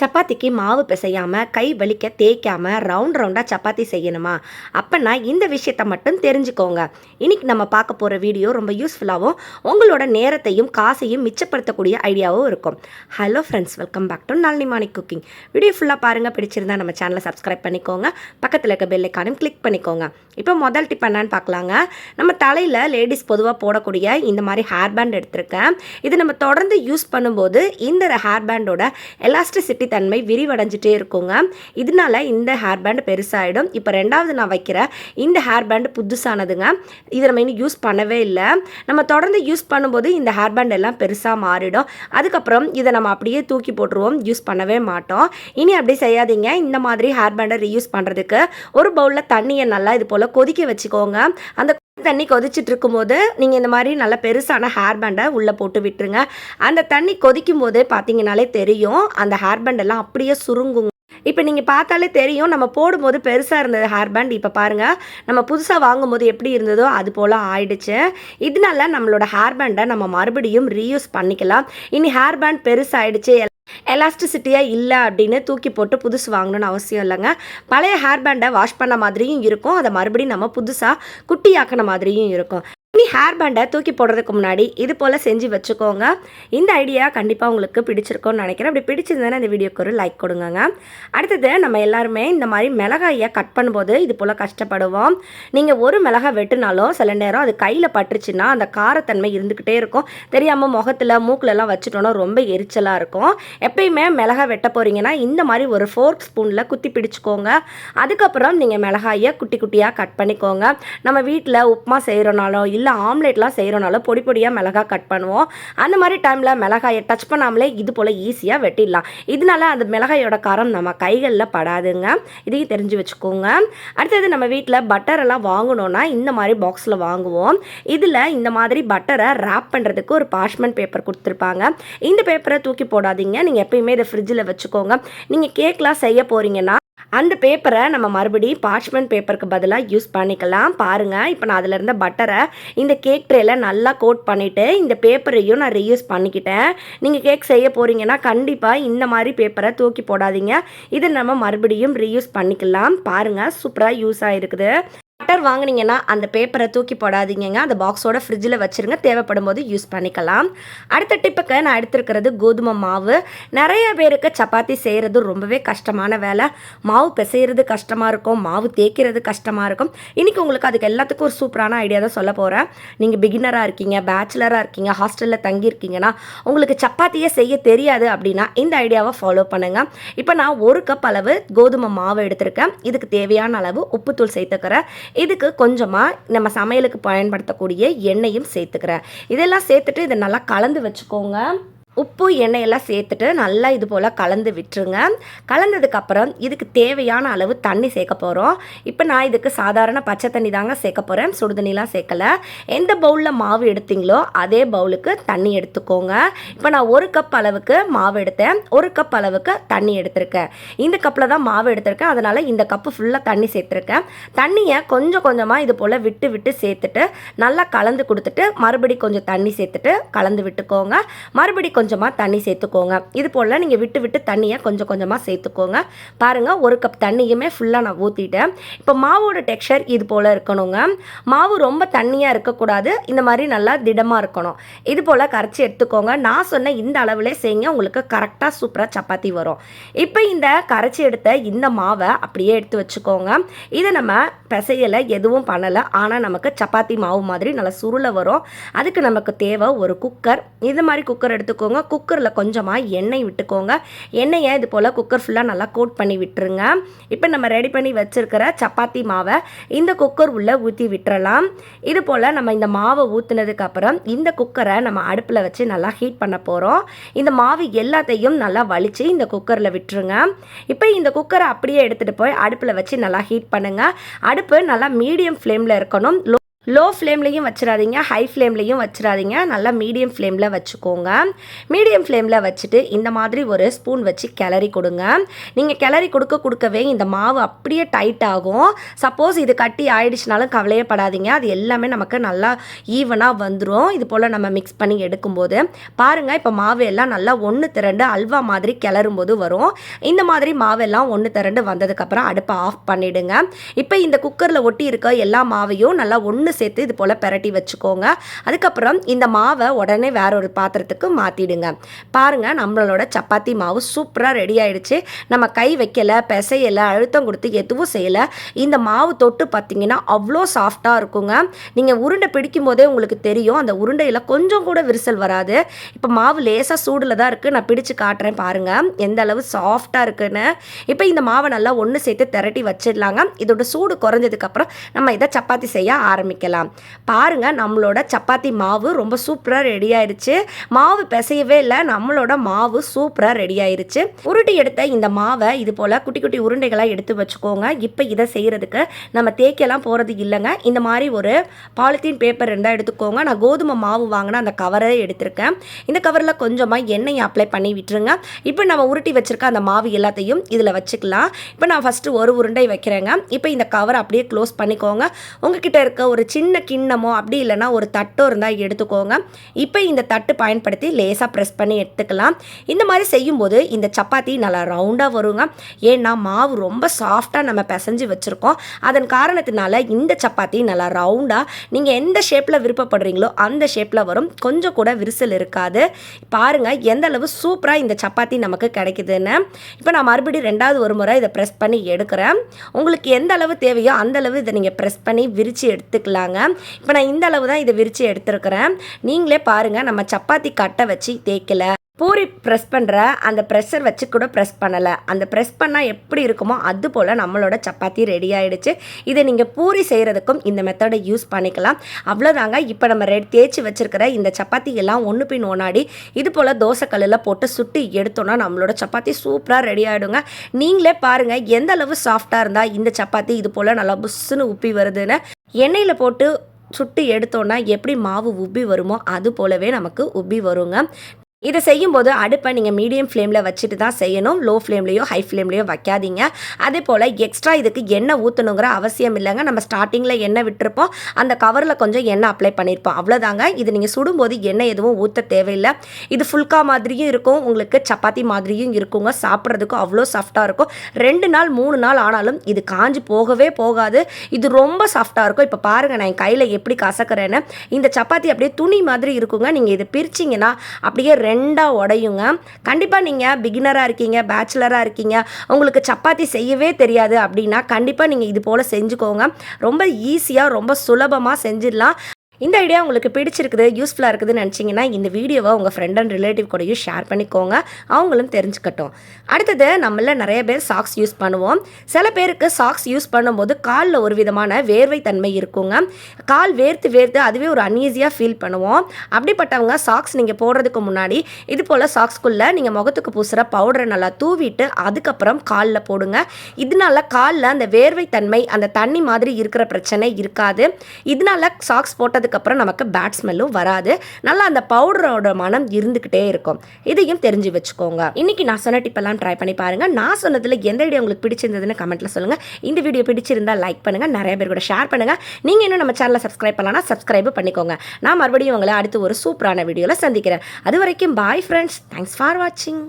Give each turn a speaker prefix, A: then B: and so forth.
A: சப்பாத்திக்கு மாவு பிசையாமல் கை வலிக்க தேய்க்காமல் ரவுண்ட் ரவுண்டாக சப்பாத்தி செய்யணுமா? அப்போனா இந்த விஷயத்தை மட்டும் தெரிஞ்சுக்கோங்க. இன்னைக்கு நம்ம பார்க்க போகிற வீடியோ ரொம்ப யூஸ்ஃபுல்லாகவும் உங்களோட நேரத்தையும் காசையும் மிச்சப்படுத்தக்கூடிய ஐடியாவும் இருக்கும். Hello friends welcome back to Nalini morning cooking video ஃபுல்லாக பாருங்கள் பிடிச்சிருந்தா நம்ம சேனலை சப்ஸ்கிரைப் பண்ணிக்கோங்க. பக்கத்தில் இருக்க பெல் ஐக்கானும் கிளிக் பண்ணிக்கோங்க. இப்போ முதல் டிப் என்னன்னு பார்க்கலாங்க. நம்ம தலையில் லேடிஸ் பொதுவாக போடக்கூடிய இந்த மாதிரி ஹேர் பேண்ட் எடுத்திருக்கேன். இது நம்ம தொடர்ந்து யூஸ் பண்ணும்போது இந்த ஹேர் பேண்டோட எலாஸ்டிசிட்டி தன்மை விரிவடைஞ்சிட்டே இருக்குங்க. இதனால இந்த ஹேர் பேண்ட் பெருசாகிடும் இப்போ ரெண்டாவது நான் வைக்கிற இந்த ஹேர் பேண்ட் புதுசானதுங்க. இதை நம்ம இன்னும் யூஸ் பண்ணவே இல்லை. நம்ம தொடர்ந்து யூஸ் பண்ணும்போது இந்த ஹேர் பேண்ட் எல்லாம் பெருசாக மாறிடும். அதுக்கப்புறம் இதை நம்ம அப்படியே தூக்கி போட்டுருவோம். யூஸ் பண்ணவே மாட்டோம். இனி அப்படி செய்யாதீங்க. இந்த மாதிரி ஹேர் பேண்டை ரீயூஸ் பண்ணுறதுக்கு ஒரு பவுலில் தண்ணியை நல்லா இது போல் கொதிக்க வச்சுக்கோங்க. அந்த தண்ணி கொதிச்சிட்டு இருக்கும்போது நீங்கள் இந்த மாதிரி நல்ல பெருசான ஹேர் பேண்டை உள்ளே போட்டு விட்டுருங்க. அந்த தண்ணி கொதிக்கும் போதே பார்த்தீங்கனாலே தெரியும். அந்த ஹேர் பேண்டெல்லாம் அப்படியே சுருங்குங்க இப்போ நீங்கள் பார்த்தாலே தெரியும். நம்ம போடும்போது பெருசாக இருந்தது ஹேர் பேண்ட் இப்போ பாருங்கள் நம்ம புதுசாக வாங்கும்போது எப்படி இருந்ததோ அது போல் ஆயிடுச்சு. இதனால நம்மளோட ஹேர் பேண்டை நம்ம மறுபடியும் ரீயூஸ் பண்ணிக்கலாம். இனி ஹேர் பேண்ட் பெருசாகிடுச்சு எலாஸ்டிசிட்டியாக இல்லை அப்படின்னு தூக்கி போட்டு புதுசு வாங்கணும்னு அவசியம் இல்லைங்க. பழைய ஹேர் பேண்டை வாஷ் பண்ண மாதிரியும் இருக்கும். அதை மறுபடியும் நம்ம புதுசாக குட்டியாக்கின மாதிரியும் இருக்கும். இனி ஹேர் பேண்டை தூக்கி போடுறதுக்கு முன்னாடி இது போல் செஞ்சு வச்சுக்கோங்க. இந்த ஐடியா கண்டிப்பாக உங்களுக்கு பிடிச்சிருக்கும்னு நினைக்கிறேன். அப்படி பிடிச்சிருந்தேன்னா இந்த வீடியோக்கு ஒரு லைக் கொடுங்கங்க. அடுத்தது நம்ம எல்லாருமே இந்த மாதிரி மிளகாயை கட் பண்ணும்போது இது போல் கஷ்டப்படுவோம். நீங்கள் ஒரு மிளகாய் வெட்டினாலும் சில நேரம் அது கையில் பட்டுருச்சுன்னா அந்த காரத்தன்மை இருந்துக்கிட்டே இருக்கும். தெரியாமல் முகத்தில் மூக்கிலலாம் வச்சுட்டோன்னா ரொம்ப எரிச்சலாக இருக்கும். எப்பயுமே மிளகாய் வெட்ட போகிறீங்கன்னா இந்த மாதிரி ஒரு ஃபோர்க் ஸ்பூனில் குத்தி பிடிச்சிக்கோங்க. அதுக்கப்புறம் நீங்கள் மிளகாயை குட்டி குட்டியாக கட் பண்ணிக்கோங்க. நம்ம வீட்டில் உப்புமா செய்கிறனாலோ இல்லை ஆம்லேட்லாம் செய்கிறனால பொடி பொடியாக மிளகாய் கட் பண்ணுவோம். அந்த மாதிரி டைமில் மிளகாயை டச் பண்ணாமலே இது போல் ஈஸியாக வெட்டிடலாம். இதனால அந்த மிளகாயோட காரம் நம்ம கைகளில் படாதுங்க. இதையும் தெரிஞ்சு வச்சுக்கோங்க. அடுத்தது நம்ம வீட்டில் பட்டர் எல்லாம் வாங்கணும்னா இந்த மாதிரி பாக்ஸில் வாங்குவோம். இதில் இந்த மாதிரி பட்டரை ரேப் பண்ணுறதுக்கு ஒரு பார்ச்மெண்ட் பேப்பர் கொடுத்துருப்பாங்க. இந்த பேப்பரை தூக்கி போடாதீங்க. நீங்கள் எப்பயுமே இதை ஃப்ரிட்ஜில் வச்சுக்கோங்க. நீங்கள் கேக்லாம் செய்ய போகிறீங்கன்னா அந்த பேப்பரை நம்ம மறுபடியும் பார்ச்மெண்ட் பேப்பருக்கு பதிலாக யூஸ் பண்ணிக்கலாம். பாருங்கள் இப்போ நான் அதில் இருந்த பட்டரை இந்த கேக் ட்ரேல நல்லா கோட் பண்ணிவிட்டு இந்த பேப்பரையும் நான் ரீயூஸ் பண்ணிக்கிட்டேன். நீங்கள் கேக் செய்ய போகிறீங்கன்னா கண்டிப்பாக இந்த மாதிரி பேப்பரை தூக்கி போடாதீங்க. இதை நம்ம மறுபடியும் ரீயூஸ் பண்ணிக்கலாம். பாருங்கள் சூப்பராக யூஸ் ஆகிருக்குது பட்டர் வாங்குனீங்கன்னா அந்த பேப்பரை தூக்கி போடாதீங்க அந்த பாக்ஸோட ஃப்ரிட்ஜில் வச்சுருங்க. தேவைப்படும் போது யூஸ் பண்ணிக்கலாம். அடுத்த டிப்புக்கு நான் எடுத்திருக்கிறது கோதுமை மாவு. நிறைய பேருக்கு சப்பாத்தி செய்கிறது ரொம்பவே கஷ்டமான வேலை. மாவு பிசைகிறது கஷ்டமாக இருக்கும். மாவு தேய்க்கிறது கஷ்டமாக இருக்கும். இன்றைக்கி உங்களுக்கு அதுக்கு எல்லாத்துக்கும் ஒரு சூப்பரான ஐடியா தான் சொல்ல போகிறேன் நீங்கள் பிகினராக இருக்கீங்க பேச்சுலராக இருக்கீங்க ஹாஸ்டலில் தங்கியிருக்கீங்கன்னா உங்களுக்கு சப்பாத்தியே செய்ய தெரியாது அப்படின்னா இந்த ஐடியாவை ஃபாலோ பண்ணுங்கள் இப்போ நான் ஒரு கப் அளவு கோதுமை மாவு எடுத்திருக்கேன். இதுக்கு தேவையான அளவு உப்புத்தூள் சேர்த்துக்கிறேன். இதுக்கு கொஞ்சமாக நம்ம சமையலுக்கு பயன்படுத்தக்கூடிய எண்ணெயும் சேர்த்துக்கிறேன். இதெல்லாம் சேர்த்துட்டு இதை நல்லா கலந்து வச்சுக்கோங்க. உப்பு எண்ணெயெல்லாம் சேர்த்துட்டு நல்லா இது போல் கலந்து விட்டுருங்க. கலந்ததுக்கப்புறம் இதுக்கு தேவையான அளவு தண்ணி சேர்க்க போகிறோம் இப்போ நான் இதுக்கு சாதாரண பச்சை தண்ணி தாங்க சேர்க்க போகிறேன் சுடுதண்ணிலாம் சேர்க்கலை. எந்த பவுலில் மாவு எடுத்தீங்களோ அதே பவுலுக்கு தண்ணி எடுத்துக்கோங்க. இப்போ நான் ஒரு கப் அளவுக்கு மாவு எடுத்தேன். ஒரு கப் அளவுக்கு தண்ணி எடுத்திருக்கேன். இந்த கப்பில் தான் மாவு எடுத்திருக்கேன். அதனால் இந்த கப்பு ஃபுல்லாக தண்ணி சேர்த்துருக்கேன். தண்ணியை கொஞ்சம் கொஞ்சமாக இது போல் விட்டு விட்டு சேர்த்துட்டு நல்லா கலந்து கொடுத்துட்டு மறுபடி கொஞ்சம் தண்ணி சேர்த்துட்டு கலந்து விட்டுக்கோங்க. மறுபடி கொஞ்சம் கொஞ்சமாக தண்ணி சேர்த்துக்கோங்க. இது போல் நீங்கள் விட்டு விட்டு தண்ணியை கொஞ்சம் கொஞ்சமாக சேர்த்துக்கோங்க. பாருங்கள் ஒரு கப் தண்ணியுமே ஃபுல்லாக நான் ஊற்றிட்டேன் இப்போ மாவோட டெக்ஸ்சர் இது போல் இருக்கணுங்க. மாவு ரொம்ப தண்ணியாக இருக்கக்கூடாது. இந்த மாதிரி நல்லா திடமாக இருக்கணும். இது போல் கரைச்சி எடுத்துக்கோங்க. நான் சொன்ன இந்த அளவுலே செய்யுங்க. உங்களுக்கு கரெக்டாக சூப்பராக சப்பாத்தி வரும். இப்போ இந்த கரைச்சி எடுத்த இந்த மாவை அப்படியே எடுத்து வச்சுக்கோங்க. இதை நம்ம பிசையலை எதுவும் பண்ணலை. ஆனால் நமக்கு சப்பாத்தி மாவு மாதிரி நல்லா சுருளை வரும். அதுக்கு நமக்கு தேவை ஒரு குக்கர் இது மாதிரி குக்கர் எடுத்துக்கோங்க. குக்கரில் கொஞ்சமாக எண்ணெய் விட்டுக்கோங்க. எண்ணெயை இது போல் குக்கர் ஃபுல்லாக நல்லா கோட் பண்ணி விட்டுருங்க. இப்போ நம்ம ரெடி பண்ணி வச்சுருக்கிற சப்பாத்தி மாவை இந்த குக்கர் உள்ளே ஊற்றி விட்டுறலாம். இது போல் நம்ம இந்த மாவை ஊற்றுனதுக்கப்புறம் இந்த குக்கரை நம்ம அடுப்பில் வச்சு நல்லா ஹீட் பண்ண போகிறோம் இந்த மாவு எல்லாத்தையும் நல்லா வலித்து இந்த குக்கரில் விட்டுருங்க. இப்போ இந்த குக்கரை அப்படியே எடுத்துகிட்டு போய் அடுப்பில் வச்சு நல்லா ஹீட் பண்ணுங்கள் அடுப்பு நல்லா மீடியம் ஃப்ளேமில் இருக்கணும். லோ ஃப்ளேம்லேயும் வச்சிடாதீங்க ஹை ஃப்ளேம்லேயும் வச்சிடாதீங்க நல்லா மீடியம் ஃப்ளேமில் வச்சுக்கோங்க. மீடியம் ஃப்ளேமில் வச்சுட்டு இந்த மாதிரி ஒரு ஸ்பூன் வச்சு கிளறி கொடுங்க. நீங்கள் கிளறி கொடுக்க கொடுக்கவே இந்த மாவு அப்படியே டைட் ஆகும். சப்போஸ் இது கட்டி ஆயிடுச்சுனாலும் கவலையே படாதீங்க. அது எல்லாமே நமக்கு நல்லா ஈவனாக வந்துடும் இது போல் நம்ம மிக்ஸ் பண்ணி எடுக்கும்போது. பாருங்கள் இப்போ மாவு எல்லாம் நல்லா ஒன்று திரண்டு அல்வா மாதிரி கிளறும் போது வரும். இந்த மாதிரி மாவெல்லாம் ஒன்று திரண்டு வந்ததுக்கப்புறம் அடுப்பை ஆஃப் பண்ணிவிடுங்க இப்போ இந்த குக்கரில் ஒட்டி இருக்க எல்லா மாவையும் நல்லா ஒன்று சேர்த்து இது போல் பெரட்டி வச்சுக்கோங்க. அதுக்கப்புறம் இந்த மாவை உடனே வேற ஒரு பாத்திரத்துக்கு மாற்றிடுங்க பாருங்கள் நம்மளோட சப்பாத்தி மாவு சூப்பராக ரெடி ஆகிடுச்சு நம்ம கை வைக்கலை பிசையலை அழுத்தம் கொடுத்து எதுவும் செய்யலை. இந்த மாவு தொட்டு பார்த்தீங்கன்னா அவ்வளோ சாஃப்டாக இருக்குங்க. நீங்கள் உருண்டை பிடிக்கும் போதே உங்களுக்கு தெரியும் அந்த உருண்டையில் கொஞ்சம் கூட விரிசல் வராது. இப்போ மாவு லேசாக சூடில் தான் இருக்குது நான் பிடிச்சு காட்டுறேன் பாருங்கள் எந்த அளவு சாஃப்டாக இருக்குன்னு. இப்போ இந்த மாவை நல்லா ஒன்று சேர்த்து திரட்டி வச்சிடலாங்க. இதோட சூடு குறைஞ்சதுக்கப்புறம் நம்ம இதை சப்பாத்தி செய்ய ஆரம்பிக்கலாம். பாருங்க நம்மளோட சப்பாத்தி மாவு ரொம்ப சூப்பராக ரெடி ஆயிடுச்சு மாவு பிசையவே இல்லை நம்மளோட மாவு சூப்பராக ரெடி ஆயிடுச்சு உருட்டி எடுத்த இந்த மாவை இது போல் குட்டி குட்டி உருண்டைகளாக எடுத்து வச்சுக்கோங்க. இப்போ இதை செய்கிறதுக்கு நம்ம தேய்க்கலாம் போகிறது இல்லைங்க. இந்த மாதிரி ஒரு பாலித்தீன் பேப்பர் இருந்தால் எடுத்துக்கோங்க. நான் கோதுமை மாவு வாங்கின அந்த கவரை எடுத்திருக்கேன். இந்த கவரில் கொஞ்சமாக எண்ணெயை அப்ளை பண்ணி விட்டுருங்க. இப்போ நம்ம உருட்டி வச்சுருக்க அந்த மாவு எல்லாத்தையும் இதில் வச்சுக்கலாம். இப்போ நான் ஃபஸ்ட்டு ஒரு உருண்டை வைக்கிறேங்க. இப்போ இந்த கவரை அப்படியே க்ளோஸ் பண்ணிக்கோங்க. உங்ககிட்ட இருக்க ஒரு சின்ன கிண்ணமோ அப்படி இல்லைன்னா ஒரு தட்டோ இருந்தால் எடுத்துக்கோங்க. இப்போ இந்த தட்டு பயன்படுத்தி லேசாக ப்ரெஸ் பண்ணி எடுத்துக்கலாம். இந்த மாதிரி செய்யும்போது இந்த சப்பாத்தி நல்லா ரவுண்டாக வருங்க. ஏன்னா மாவு ரொம்ப சாஃப்டாக நம்ம பிசைஞ்சு வச்சுருக்கோம். அதன் காரணத்தினால இந்த சப்பாத்தி நல்லா ரவுண்டாக நீங்கள் எந்த ஷேப்பில் விருப்பப்படுறீங்களோ அந்த ஷேப்பில் வரும். கொஞ்சம் கூட விரிசல் இருக்காது. பாருங்கள் எந்த அளவு சூப்பராக இந்த சப்பாத்தி நமக்கு கிடைக்குதுன்னு. இப்போ நான் மறுபடியும் ரெண்டாவது ஒரு முறை இதை ப்ரெஸ் பண்ணி எடுக்கிறேன். உங்களுக்கு எந்த அளவு தேவையோ அந்த அளவு இதை நீங்கள் ப்ரெஸ் பண்ணி விரித்து எடுத்துக்கலாம். எடுத்துக்கலாங்க இப்போ நான் இந்த அளவு தான் இதை விரித்து எடுத்துருக்கிறேன். நீங்களே பாருங்கள் நம்ம சப்பாத்தி கட்டை வச்சு தேய்க்கல. பூரி ப்ரெஸ் பண்ணுற அந்த ப்ரெஷர் வச்சு கூட ப்ரெஸ் பண்ணலை. அந்த ப்ரெஸ் பண்ணால் எப்படி இருக்குமோ அது போல் நம்மளோட சப்பாத்தி ரெடி ஆகிடுச்சு இதை நீங்கள் பூரி செய்கிறதுக்கும் இந்த மெத்தடை யூஸ் பண்ணிக்கலாம். அவ்வளோதாங்க இப்போ நம்ம ரெட் தேய்ச்சி வச்சுருக்கிற இந்த சப்பாத்தி எல்லாம் ஒன்று பின் ஒன்னாடி. இது போல் தோசைக்கல்லில் போட்டு சுட்டு எடுத்தோன்னா நம்மளோட சப்பாத்தி சூப்பராக ரெடி ஆகிடுங்க நீங்களே பாருங்கள் எந்த அளவு சாஃப்டாக இருந்தால் இந்த சப்பாத்தி இது போல் நல்லா புஷ்ஷுன்னு உப்பி வருதுன்னு. எண்ணெயில் போட்டு சுட்டு எடுத்தோன்னா எப்படி மாவு உப்பி வருமோ அது போலவே நமக்கு உப்பி வருங்க. இதை செய்யும்போது அடுப்பை நீங்கள் மீடியம் ஃப்ளேமில் வச்சுட்டு தான் செய்யணும். லோ ஃப்ளேம்லேயோ ஹை ஃப்ளேம்லேயோ வைக்காதீங்க. அதே போல் எக்ஸ்ட்ரா இதுக்கு எண்ணெய் ஊற்றணுங்கிற அவசியம் இல்லைங்க. நம்ம ஸ்டார்டிங்கில் எண்ணெய் விட்டுருப்போம். அந்த கவரில் கொஞ்சம் எண்ணெய் அப்ளை பண்ணியிருப்போம். அவ்வளோதாங்க இது நீங்கள் சுடும்போது எண்ணெய் எதுவும் ஊற்ற தேவையில்லை. இது ஃபுல்கா மாதிரியும் இருக்கும். உங்களுக்கு சப்பாத்தி மாதிரியும் இருக்குங்க. சாப்பிட்றதுக்கும் அவ்வளோ சாஃப்டாக இருக்கும். ரெண்டு நாள் மூணு நாள் ஆனாலும் இது காஞ்சி போகவே போகாது. இது ரொம்ப சாஃப்டாக இருக்கும். இப்போ பாருங்கள் நான் என் கையில் எப்படி கசக்கிறேன்னு. இந்த சப்பாத்தி அப்படியே துணி மாதிரி இருக்குங்க. நீங்கள் இதை பிரிச்சிங்கன்னா அப்படியே ரெண்டாக உடையுங்க. கண்டிப்பாக நீங்கள் பிகினராக இருக்கீங்க பேச்சுலராக இருக்கீங்க உங்களுக்கு சப்பாத்தி செய்யவே தெரியாது அப்படின்னா கண்டிப்பாக நீங்கள் இது போல் செஞ்சுக்கோங்க. ரொம்ப ஈஸியாக ரொம்ப சுலபமாக செஞ்சிடலாம். இந்த ஐடியா உங்களுக்கு பிடிச்சிருக்குது யூஸ்ஃபுல்லாக இருக்குதுன்னு நினச்சிங்கன்னா இந்த வீடியோவை உங்கள் ஃப்ரெண்ட் அண்ட் ரிலேட்டிவ் கூடயும் ஷேர் பண்ணிக்கோங்க. அவங்களும் தெரிஞ்சுக்கட்டும். அடுத்தது நம்மள நிறைய பேர் சாக்ஸ் யூஸ் பண்ணுவோம். சில பேருக்கு சாக்ஸ் யூஸ் பண்ணும்போது காலில் ஒரு விதமான வேர்வை தன்மை இருக்குங்க. கால் வேர்த்து வேர்த்து அதுவே ஒரு அன்ஈஸியாக ஃபீல் பண்ணுவோம். அப்படிப்பட்டவங்க சாக்ஸ் நீங்கள் போடுறதுக்கு முன்னாடி இது போல் சாக்ஸ்குள்ளே நீங்கள் முகத்துக்கு பூசுகிற பவுடரை நல்லா தூவிட்டு அதுக்கப்புறம் காலில் போடுங்க. இதனால காலில் அந்த வேர்வை தன்மை அந்த தண்ணி மாதிரி இருக்கிற பிரச்சனை இருக்காது. இதனால சாக்ஸ் போட்டது போட்டதுக்கப்புறம் நமக்கு பேட் ஸ்மெல்லும் வராது. நல்லா அந்த பவுடரோட மனம் இருந்துக்கிட்டே இருக்கும். இதையும் தெரிஞ்சு வச்சுக்கோங்க. இன்னைக்கு நான் சொன்ன டிப்பெல்லாம் ட்ரை பண்ணி பாருங்கள் நான் சொன்னதில் எந்த வீடியோ உங்களுக்கு பிடிச்சிருந்ததுன்னு கமெண்ட்ல சொல்லுங்கள் இந்த வீடியோ பிடிச்சிருந்தா லைக் பண்ணுங்கள் நிறைய பேர் கூட ஷேர் பண்ணுங்கள் நீங்கள் இன்னும் நம்ம சேனலை சப்ஸ்கிரைப் பண்ணலாம் சப்ஸ்கிரைப் பண்ணிக்கோங்க. நான் மறுபடியும் உங்களை அடுத்து ஒரு சூப்பரான வீடியோவில் சந்திக்கிறேன். அது வரைக்கும் பாய் ஃப்ரெண்ட்ஸ் தேங்க்ஸ் ஃபார் வாட்சிங்